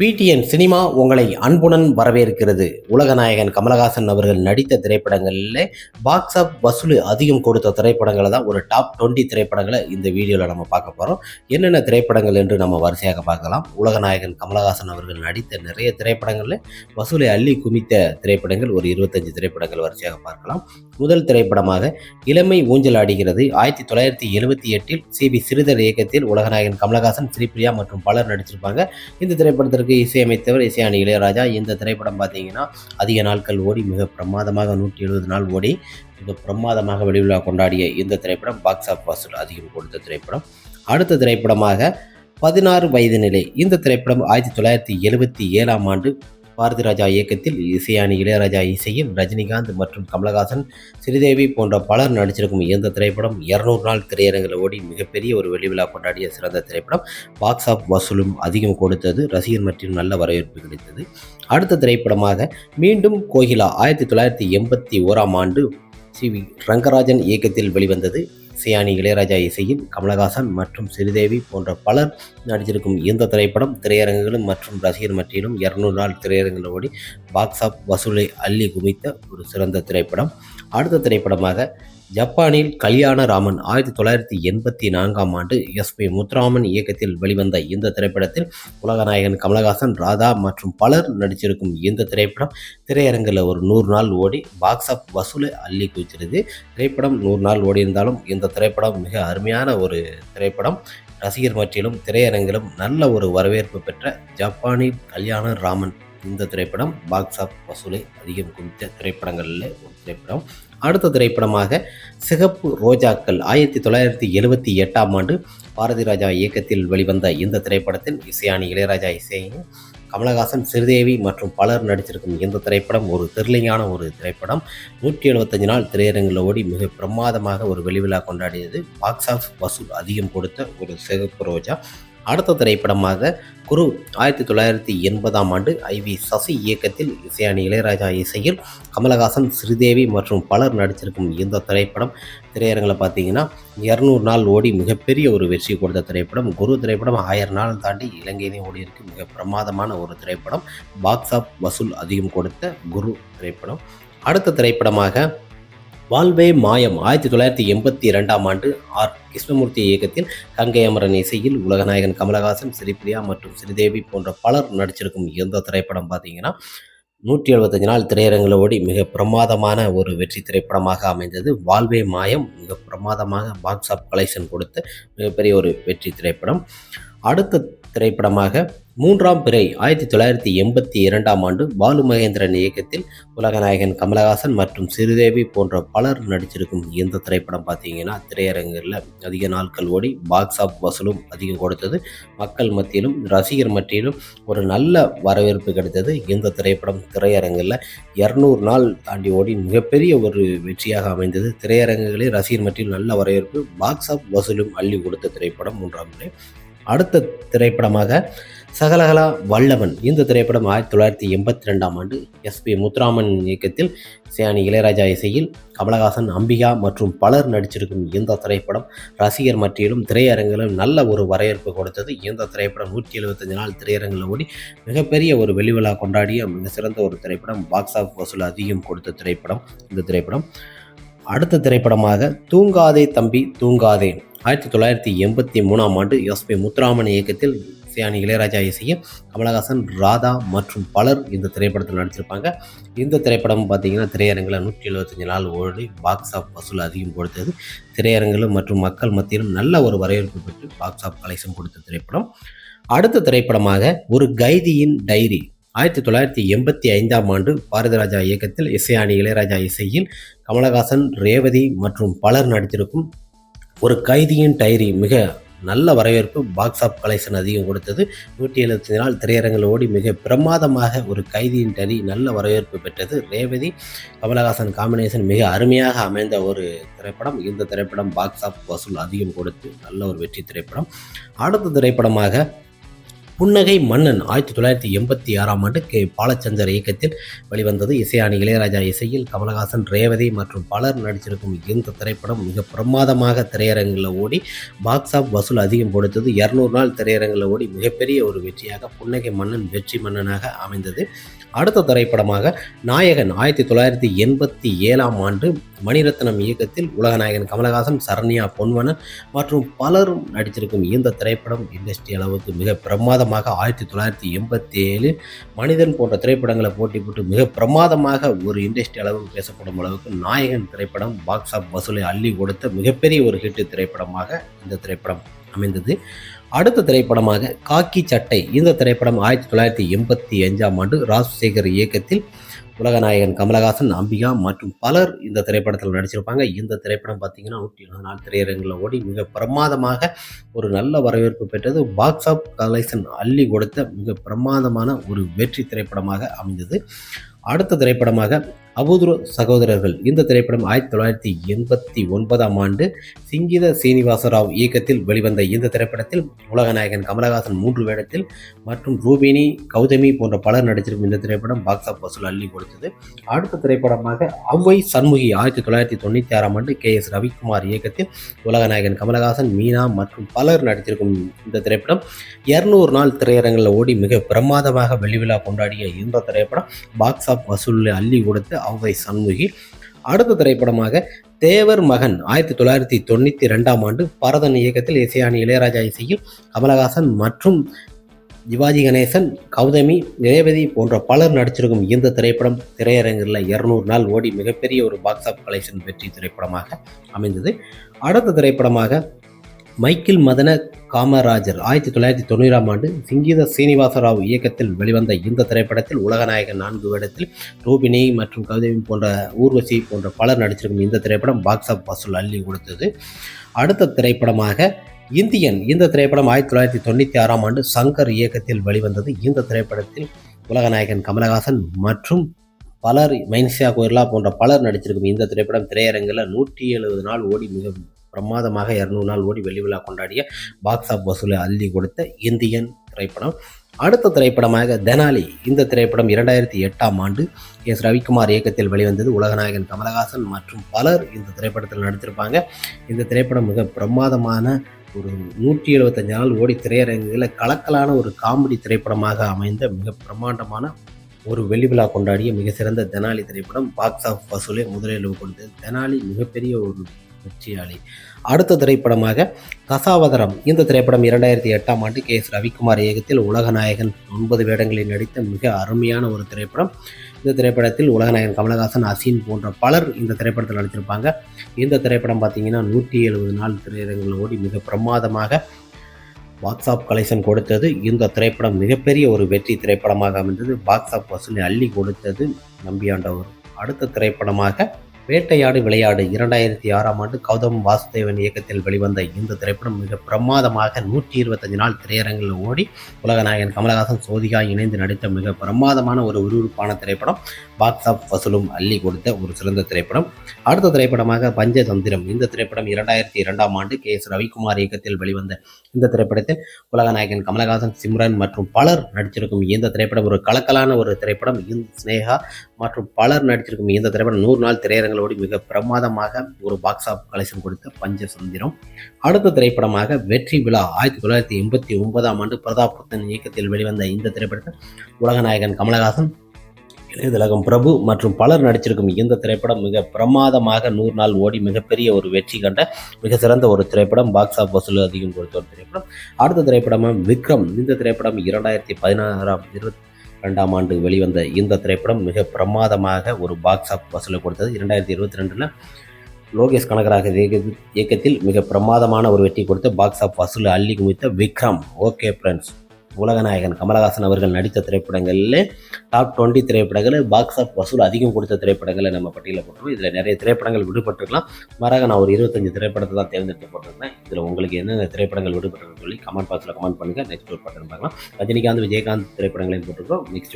PTN cinema உங்களை அன்புடன் வரவேற்கிறது. உலகநாயகன் கமலஹாசன் அவர்கள் நடித்த திரைப்படங்களில் பாக்ஸ் ஆஃப் வசூல் அதிகம் கொடுத்த திரைப்படங்களை தான் ஒரு டாப் 20 திரைப்படங்களை இந்த வீடியோவில் நம்ம பார்க்க போகிறோம் என்னென்ன திரைப்படங்கள் என்று நம்ம வரிசையாக பார்க்கலாம். உலகநாயகன் கமலஹாசன் அவர்கள் நடித்த நிறைய திரைப்படங்களில் வசூலை அள்ளி குமித்த திரைப்படங்கள் ஒரு இருபத்தஞ்சு திரைப்படங்கள் வரிசையாக பார்க்கலாம். முதல் திரைப்படமாக இளமை ஊஞ்சல் ஆடுகிறது. ஆயிரத்தி தொள்ளாயிரத்தி எழுபத்தி எட்டில் சி. வி. சிறிதர் இயக்கத்தில் உலகநாயகன் கமலஹாசன் ஸ்ரீபிரியா மற்றும் பலர் நடிச்சிருப்பாங்க இந்த திரைப்படத்திற்கு இசையமைத்தவர் இசையானி இளையராஜா. இந்த திரைப்படம் பார்த்தீங்கன்னா அதிக நாட்கள் ஓடி மிக பிரமாதமாக நூற்றி எழுபது நாள் ஓடி மிக பிரமாதமாக வெளிவிழா கொண்டாடிய இந்த திரைப்படம் பாக்ஸ் ஆஃப் வசூல் அதிகம் கொடுத்த திரைப்படம். அடுத்த திரைப்படமாக பதினாறு வயது நிலை. இந்த திரைப்படம் ஆயிரத்தி தொள்ளாயிரத்தி எழுபத்தி ஏழாம் ஆண்டு பாரதி ராஜா இயக்கத்தில் இசையானி இளையராஜா இசையில் ரஜினிகாந்த் மற்றும் கமலஹாசன் ஸ்ரீதேவி போன்ற பலர் நடிச்சிருக்கும் இந்த திரைப்படம் இருநூறு நாள் திரையரங்கில் ஓடி மிகப்பெரிய ஒரு வெளிவிழா கொண்டாடிய சிறந்த திரைப்படம். பாக்ஸ் ஆஃப் வசூலும் அதிகம் கொடுத்தது ரசிகர் மற்றும் நல்ல வரவேற்பு கிடைத்தது. அடுத்த திரைப்படமாக மீண்டும் கோகிலா ஆயிரத்தி தொள்ளாயிரத்தி எண்பத்தி ஓராம் ஆண்டு சி வி ரங்கராஜன் இயக்கத்தில் வெளிவந்தது. சியானி இளையராஜா இசையில் கமலஹாசன் மற்றும் ஸ்ரீதேவி போன்ற பலர் நடித்திருக்கும் இந்த திரைப்படம் திரையரங்குகளும் மற்றும் ரசிகர் மத்தியிலும் இரநூறு நாள் திரையரங்கில் ஓடி பாக்ஸ் ஆஃப் வசூலை அள்ளி குமித்த ஒரு சிறந்த திரைப்படம். அடுத்த திரைப்படமாக ஜப்பானில் கல்யாணராமன் ஆயிரத்தி தொள்ளாயிரத்தி எண்பத்தி நான்காம் ஆண்டு எஸ் பி முத்துராமன் இயக்கத்தில் வெளிவந்த இந்த திரைப்படத்தில் உலகநாயகன் கமலஹாசன் ராதா மற்றும் பலர் நடிச்சிருக்கும் இந்த திரைப்படம் திரையரங்கில் ஒரு நூறு நாள் ஓடி பாக்ஸ் ஆஃப் வசூலை அள்ளி குவிச்சிருது திரைப்படம் நூறு நாள் ஓடி இருந்தாலும் இந்த திரைப்படம் மிக அருமையான ஒரு திரைப்படம். ரசிகர் மற்றிலும் திரையரங்கிலும் நல்ல ஒரு வரவேற்பு பெற்ற ஜப்பானில் கல்யாண ராமன் இந்த திரைப்படம் பாக்ஸ் ஆஃப் வசூலை அதிகம் குவித்த திரைப்படங்களில் ஒரு திரைப்படம். அடுத்த திரைப்படமாக சிகப்பு ரோஜாக்கள் ஆயிரத்தி தொள்ளாயிரத்தி எழுபத்தி எட்டாம் ஆண்டு பாரதி ராஜா இயக்கத்தில் வெளிவந்த இந்த திரைப்படத்தில் இசையானி இளையராஜா இசையும் கமலஹாசன் ஸ்ரீதேவி மற்றும் பலர் நடிச்சிருக்கும் இந்த திரைப்படம் ஒரு திருளிங்கான ஒரு திரைப்படம். நூற்றி எழுபத்தஞ்சு நாள் திரையரங்கில் ஓடி மிக பிரமாதமாக ஒரு வெளிவிழா கொண்டாடியது. பாக்ஸ் ஆஃப் வசூல் அதிகம் கொடுத்த ஒரு சிகப்பு ரோஜா. அடுத்த திரைப்படமாக குரு ஆயிரத்தி தொள்ளாயிரத்தி எண்பதாம் ஆண்டு ஐ வி சசி இயக்கத்தில் இசையானி இளையராஜா இசையில் கமலஹாசன் ஸ்ரீதேவி மற்றும் பலர் நடிச்சிருக்கும் இந்த திரைப்படம். திரையரங்கில் பார்த்தீங்கன்னா இரநூறு நாள் ஓடி மிகப்பெரிய ஒரு வெற்றி கொடுத்த திரைப்படம். குரு திரைப்படம் ஆயிரம் நாள் தாண்டி இலங்கையிலையும் ஓடி இருக்கு. மிக பிரமாதமான ஒரு திரைப்படம். பாக்ஸ் ஆஃப் வசூல் அதிகம் கொடுத்த குரு திரைப்படம். அடுத்த திரைப்படமாக வாழ்வே மாயம். ஆயிரத்தி தொள்ளாயிரத்தி எண்பத்தி இரண்டாம் ஆண்டு ஆர். கிருஷ்ணமூர்த்தி இயக்கத்தில் கங்கை அமரன் இசையில் உலகநாயகன் கமலஹாசன் ஸ்ரீபிரியா மற்றும் ஸ்ரீதேவி போன்ற பலர் நடிச்சிருக்கும் இந்த திரைப்படம் பார்த்தீங்கன்னா நூற்றி எழுபத்தஞ்சு நாள் திரையரங்கில் ஓடி மிக பிரமாதமான ஒரு வெற்றி திரைப்படமாக அமைந்தது. வாழ்வே மாயம் மிக பிரமாதமாக பாக்ஸ் ஆஃப் கலெக்ஷன் கொடுத்த மிகப்பெரிய ஒரு வெற்றி திரைப்படம். அடுத்த திரைப்படமாக மூன்றாம் பிறை ஆயிரத்தி தொள்ளாயிரத்தி எண்பத்தி இரண்டாம் ஆண்டு பாலு மகேந்திரன் இயக்கத்தில் உலகநாயகன் கமலஹாசன் மற்றும் ஸ்ரீதேவி போன்ற பலர் நடிச்சிருக்கும் இந்த திரைப்படம் பார்த்தீங்கன்னா திரையரங்கில் அதிக நாட்கள் ஓடி பாக்ஸ் ஆஃப் வசூலும் அதிகம் கொடுத்தது. மக்கள் மத்தியிலும் ரசிகர் மத்தியிலும் ஒரு நல்ல வரவேற்பு கிடைத்தது இந்த திரைப்படம். திரையரங்கில் இரநூறு நாள் தாண்டி ஓடி மிகப்பெரிய ஒரு வெற்றியாக அமைந்தது. திரையரங்குகளில் ரசிகர் மத்தியில் நல்ல வரவேற்பு பாக்ஸ் ஆஃப் வசூலும் அள்ளி கொடுத்த திரைப்படம் மூன்றாம் பிறை. அடுத்த திரைப்படமாக சகலகலா வல்லவன். இந்த திரைப்படம் ஆயிரத்தி தொள்ளாயிரத்தி எண்பத்தி ரெண்டாம் ஆண்டு எஸ்பி முத்துராமன் இயக்கத்தில் சியானி இளையராஜா இசையில் கமலஹாசன் அம்பிகா மற்றும் பலர் நடிச்சிருக்கும் இந்த திரைப்படம் ரசிகர் மத்தியிலும் திரையரங்கிலும் நல்ல ஒரு வரவேற்பு கொடுத்தது. இந்த திரைப்படம் நூற்றி எழுபத்தஞ்சு நாள் திரையரங்கில் ஓடி மிகப்பெரிய ஒரு வெளிவிழா கொண்டாடிய மிக சிறந்த ஒரு திரைப்படம் பாக்ஸ் ஆஃப் வசூல் அதிகம் கொடுத்த திரைப்படம் இந்த திரைப்படம். அடுத்த திரைப்படமாக தூங்காதே தம்பி தூங்காதே. ஆயிரத்தி தொள்ளாயிரத்தி எண்பத்தி மூணாம் ஆண்டு எஸ்பி முத்துராமன் இயக்கத்தில் சியானி இளையராஜா இசையில் கமலஹாசன் ராதா மற்றும் பலர் இந்த திரைப்படத்தில் நடிச்சிருப்பாங்க. இந்த திரைப்படம் பார்த்திங்கன்னா திரையரங்கில் நூற்றி எழுபத்தஞ்சு நாள் ஓடி பாக்ஸ் ஆஃப் வசூல் அதிகம் கொடுத்தது. திரையரங்கிலும் மற்றும் மக்கள் மத்தியிலும் நல்ல ஒரு வரவேற்பு பெற்று பாக்ஸ் ஆஃப் கலெக்ஷன் கொடுத்த திரைப்படம். அடுத்த திரைப்படமாக ஒரு கைதியின் டைரி. ஆயிரத்தி தொள்ளாயிரத்தி எண்பத்தி ஐந்தாம் ஆண்டு பாரதிராஜா இயக்கத்தில் இசையாணி இளையராஜா இசையில் கமலஹாசன் ரேவதி மற்றும் பலர் நடித்திருக்கும் ஒரு கைதியின் டைரி மிக நல்ல வரவேற்பு பாக்ஸ் ஆஃப் கலெக்ஷன் அதிகம் கொடுத்தது. நூற்றி எழுபத்தி நாள் திரையரங்கில் ஓடி மிக பிரமாதமாக ஒரு கைதியின் டலி நல்ல வரவேற்பு பெற்றது ரேவதி. கமலஹாசன் காம்பினேஷன் மிக அருமையாக அமைந்த ஒரு திரைப்படம். இந்த திரைப்படம் பாக்ஸ் ஆஃப் வசூல் அதிகம் கொடுத்து நல்ல ஒரு வெற்றி திரைப்படம். அடுத்த திரைப்படமாக புன்னகை மன்னன் ஆயிரத்தி தொள்ளாயிரத்தி எண்பத்தி ஆறாம் ஆண்டு கே. பாலச்சந்தர் இயக்கத்தில் வெளிவந்தது இசையானி இளையராஜா இசையில் கமலஹாசன் ரேவதி மற்றும் பலர் நடிச்சிருக்கும் இந்த திரைப்படம் மிக பிரமாதமாக திரையரங்கில் ஓடி பாக்ஸ் ஆஃப் வசூல் அதிகம் கொடுத்தது. இரநூறு நாள் திரையரங்கில் ஓடி மிகப்பெரிய ஒரு வெற்றியாக புன்னகை மன்னன் வெற்றி மன்னனாக அமைந்தது. அடுத்த திரைப்படமாக நாயகன் ஆயிரத்தி தொள்ளாயிரத்தி எண்பத்தி ஏழாம் ஆண்டு மணிரத்னம் இயக்கத்தில் உலகநாயகன் கமலஹாசன் சரண்யா பொன்வனன் மற்றும் பலரும் நடித்திருக்கும் இந்த திரைப்படம் இண்டஸ்ட்ரி அளவுக்கு மிக பிரமாதமாக ஆயிரத்தி தொள்ளாயிரத்தி எண்பத்தி ஏழு மனிதன் போன்ற திரைப்படங்களை போட்டி போட்டு மிக பிரமாதமாக ஒரு இண்டஸ்ட்ரி அளவுக்கு பேசப்படும் அளவுக்கு நாயகன் திரைப்படம் பாக்ஸ் ஆஃப் வசூலை அள்ளி கொடுத்த மிகப்பெரிய ஒரு ஹிட் திரைப்படமாக இந்த திரைப்படம் அமைந்தது. அடுத்த திரைப்படமாக காக்கி சட்டை. இந்த திரைப்படம் ஆயிரத்தி தொள்ளாயிரத்தி எண்பத்தி அஞ்சாம் ஆண்டு ராஜசேகர் இயக்கத்தில் உலகநாயகன் கமலஹாசன் அம்பிகா மற்றும் பலர் இந்த திரைப்படத்தில் நடிச்சிருப்பாங்க. இந்த திரைப்படம் பார்த்தீங்கன்னா நூற்றி இருபது திரையரங்கில் ஓடி மிக பிரமாதமாக ஒரு நல்ல வரவேற்பு பெற்றது. பாக்ஸ் ஆஃப் கலெக்ஷன் அள்ளி கொடுத்த மிக பிரமாதமான ஒரு வெற்றி திரைப்படமாக அமைந்தது. அடுத்த திரைப்படமாக அபூதுர சகோதரர்கள். இந்த திரைப்படம் ஆயிரத்தி தொள்ளாயிரத்தி எண்பத்தி ஒன்பதாம் ஆண்டு சிங்கித சீனிவாசராவ் இயக்கத்தில் வெளிவந்த இந்த திரைப்படத்தில் உலகநாயகன் கமலஹாசன் மூன்று வேடத்தில் மற்றும் ரூபினி கௌதமி போன்ற பலர் நடித்திருக்கும் இந்த திரைப்படம் பாக்ஸ் ஆஃப் வசூல் அள்ளி கொடுத்தது. அடுத்த திரைப்படமாக அவ்வை சண்முகி ஆயிரத்தி தொள்ளாயிரத்தி தொண்ணூற்றி ஆறாம் ஆண்டு கே எஸ் ரவிக்குமார் இயக்கத்தில் உலகநாயகன் கமலஹாசன் மீனா மற்றும் பலர் நடித்திருக்கும் இந்த திரைப்படம் இருநூறு நாள் திரையரங்கில் ஓடி மிக பிரமாதமாக வெளிவிழா கொண்டாடிய இந்த திரைப்படம் பாக்ஸ் ஆஃப் வசூலில் அள்ளி கொடுத்து அவ்வை சண்முகி. அடுத்த திரைப்படமாக தேவர் மகன் ஆயிரத்தி தொள்ளாயிரத்தி தொண்ணூற்றி ரெண்டாம் ஆண்டு பரதன் இயக்கத்தில் இசையானி இளையராஜா இசையில் கமலஹாசன் மற்றும் சிவாஜி கணேசன் கௌதமி ரேவதி போன்ற பலர் நடிச்சிருக்கும் இந்த திரைப்படம் திரையரங்கில் இரநூறு நாள் ஓடி மிகப்பெரிய ஒரு பாக்ஸ் ஆஃப் கலெக்ஷன் வெற்றி திரைப்படமாக அமைந்தது. அடுத்த திரைப்படமாக மைக்கேல் மதன காமராஜர். ஆயிரத்தி தொள்ளாயிரத்தி தொண்ணூறாம் ஆண்டு சிங்கீத சீனிவாசராவ் இயக்கத்தில் வெளிவந்த இந்த திரைப்படத்தில் உலகநாயகன் நான்கு வேடத்தில் ரூபினி மற்றும் கவிதை போன்ற ஊர்வசி போன்ற பலர் நடிச்சிருக்கும் இந்த திரைப்படம் பாக்ஸ் ஆஃப் வசூல் அள்ளி கொடுத்தது. அடுத்த திரைப்படமாக இந்தியன். இந்த திரைப்படம் ஆயிரத்தி தொள்ளாயிரத்தி தொண்ணூற்றி ஆறாம் ஆண்டு சங்கர் இயக்கத்தில் வெளிவந்தது. இந்த திரைப்படத்தில் உலகநாயகன் கமலஹாசன் மற்றும் பலர் மைன்சியா கோயிலா போன்ற பலர் நடிச்சிருக்கும் இந்த திரைப்படம் திரையரங்கில் நூற்றி எழுபது நாள் ஓடி மிக பிரமாதமாக இரநூறு நாள் ஓடி வெள்ளி விழா கொண்டாடிய பாக்ஸ் ஆஃப் வசூலை அள்ளி கொடுத்த இந்தியன் திரைப்படம். அடுத்த திரைப்படமாக தெனாலி. இந்த திரைப்படம் இரண்டாயிரத்தி எட்டாம் ஆண்டு எஸ் ரவிக்குமார் இயக்கத்தில் வெளிவந்தது. உலகநாயகன் கமலஹாசன் மற்றும் பலர் இந்த திரைப்படத்தில் நடித்திருப்பாங்க. இந்த திரைப்படம் மிக பிரமாதமான ஒரு நூற்றி எழுபத்தஞ்சு நாள் ஓடி திரையரங்குகளில் கலக்கலான ஒரு காமெடி திரைப்படமாக அமைந்த மிக பிரம்மாண்டமான ஒரு வெள்ளி விழா கொண்டாடிய மிக சிறந்த தெனாலி திரைப்படம் பாக்ஸ் ஆஃப் வசூலை முதலில் கொடுத்தது தெனாலி மிகப்பெரிய ஒரு வெற்றியாளி. அடுத்த திரைப்படமாக தசாவதரம். இந்த திரைப்படம் இரண்டாயிரத்தி எட்டாம் ஆண்டு கே எஸ் ரவிக்குமார் இயக்கத்தில் உலகநாயகன் ஒன்பது வேடங்களில் நடித்த மிக அருமையான ஒரு திரைப்படம். இந்த திரைப்படத்தில் உலகநாயகன் கமலஹாசன் அசீன் போன்ற பலர் இந்த திரைப்படத்தில் நடித்திருப்பாங்க. இந்த திரைப்படம் பார்த்தீங்கன்னா நூற்றி எழுபது நாள் திரையரங்கில் ஓடி மிக பிரமாதமாக பாக்ஸ் ஆஃப் கலெக்ஷன் கொடுத்தது. இந்த திரைப்படம் மிகப்பெரிய ஒரு வெற்றி திரைப்படமாக அமைந்தது. பாக்ஸ் ஆஃப் வசூலை அள்ளி கொடுத்தது நம்பியாண்டவர். அடுத்த திரைப்படமாக வேட்டையாடு விளையாடு. இரண்டாயிரத்தி ஆறாம் ஆண்டு கௌதம் வாசுதேவன் இயக்கத்தில் வெளிவந்த இந்த திரைப்படம் மிக பிரமாதமாக நூற்றி இருபத்தஞ்சு நாள் திரையரங்கில் ஓடி உலகநாயகன் கமலஹாசன் சோதிகா இணைந்து நடித்த மிக பிரமாதமான ஒரு விறுவிறுப்பான திரைப்படம். பாக்ஸ் ஆஃப் வசூலும் அள்ளி கொடுத்த ஒரு சிறந்த திரைப்படம். அடுத்த திரைப்படமாக பஞ்சதந்திரம். இந்த திரைப்படம் இரண்டாயிரத்தி இரண்டாம் ஆண்டு கே எஸ் ரவிக்குமார் இயக்கத்தில் வெளிவந்த இந்த திரைப்படத்தில் உலகநாயகன் கமலஹாசன் சிம்ரன் மற்றும் பலர் நடிச்சிருக்கும் இந்த திரைப்படம் ஒரு கலக்கலான ஒரு திரைப்படம். ஸ்னேகா மற்றும் பலர் நடிச்சிருக்கும் இந்த திரைப்படம் நூறு நாள் திரையரங்களோடு மிக பிரமாதமாக ஒரு பாக்ஸ் ஆஃப் கலெக்ஷன் கொடுத்த பஞ்சசந்திரம் அடுத்த திரைப்படமாக வெற்றி விழா ஆயிரத்தி தொள்ளாயிரத்தி எண்பத்தி ஒன்பதாம் ஆண்டு பிரதாப் புத்தன் இயக்கத்தில் வெளிவந்த இந்த திரைப்படத்தில் உலகநாயகன் கமலஹாசன் திலகம் பிரபு மற்றும் பலர் நடிச்சிருக்கும் இந்த திரைப்படம் மிக பிரமாதமாக நூறு நாள் ஓடி மிகப்பெரிய ஒரு வெற்றி கண்ட மிக சிறந்த ஒரு திரைப்படம் பாக்ஸ் ஆஃப் வசூல் அதிகம் கொடுத்த ஒரு திரைப்படம். அடுத்த திரைப்படமாக விக்ரம். இந்த திரைப்படம் இரண்டாயிரத்தி பதினாறாம் இருபத்தி ரெண்டாம் ஆண்டு வெளிவந்த இந்த திரைப்படம் மிக பிரமாதமாக ஒரு பாக்ஸ் ஆஃப் வசூலை கொடுத்தது. இரண்டாயிரத்தி இருபத்தி ரெண்டில் லோகேஷ் கனகராக இயக்கத்தில் மிக பிரமாதமான ஒரு வெற்றி கொடுத்து பாக்ஸ் ஆஃப் வசூல் அள்ளி குமித்த விக்ரம். ஓகே ஃப்ரெண்ட்ஸ் உலகநாயகன் கமலஹாசன் அவர்கள் நடித்த திரைப்படங்களில் டாப் டுவெண்ட்டி திரைப்படங்கள் பாக்ஸ் ஆஃப் வசூல் அதிகம் கொடுத்த திரைப்படங்களை நம்ம பட்டியலில் போட்டுருவோம் இதில் நிறைய திரைப்படங்கள் விடுபட்டிருக்கலாம். மாறாக நான் ஒரு இருபத்தஞ்சு திரைப்படத்தை தான் தேர்ந்தெடுத்து போட்டிருந்தேன். இதில் உங்களுக்கு என்னென்ன திரைப்படங்கள் விடுபட்டிருக்குன்னு சொல்லி கமெண்ட் பாக்ஸில் கமெண்ட் பண்ணுங்கள் நெக்ஸ்ட் ஒரு பட்டன் பார்க்கலாம். ரஜினிகாந்த் விஜயகாந்த் திரைப்படங்களையும் போட்டிருக்கோம் நெக்ஸ்ட்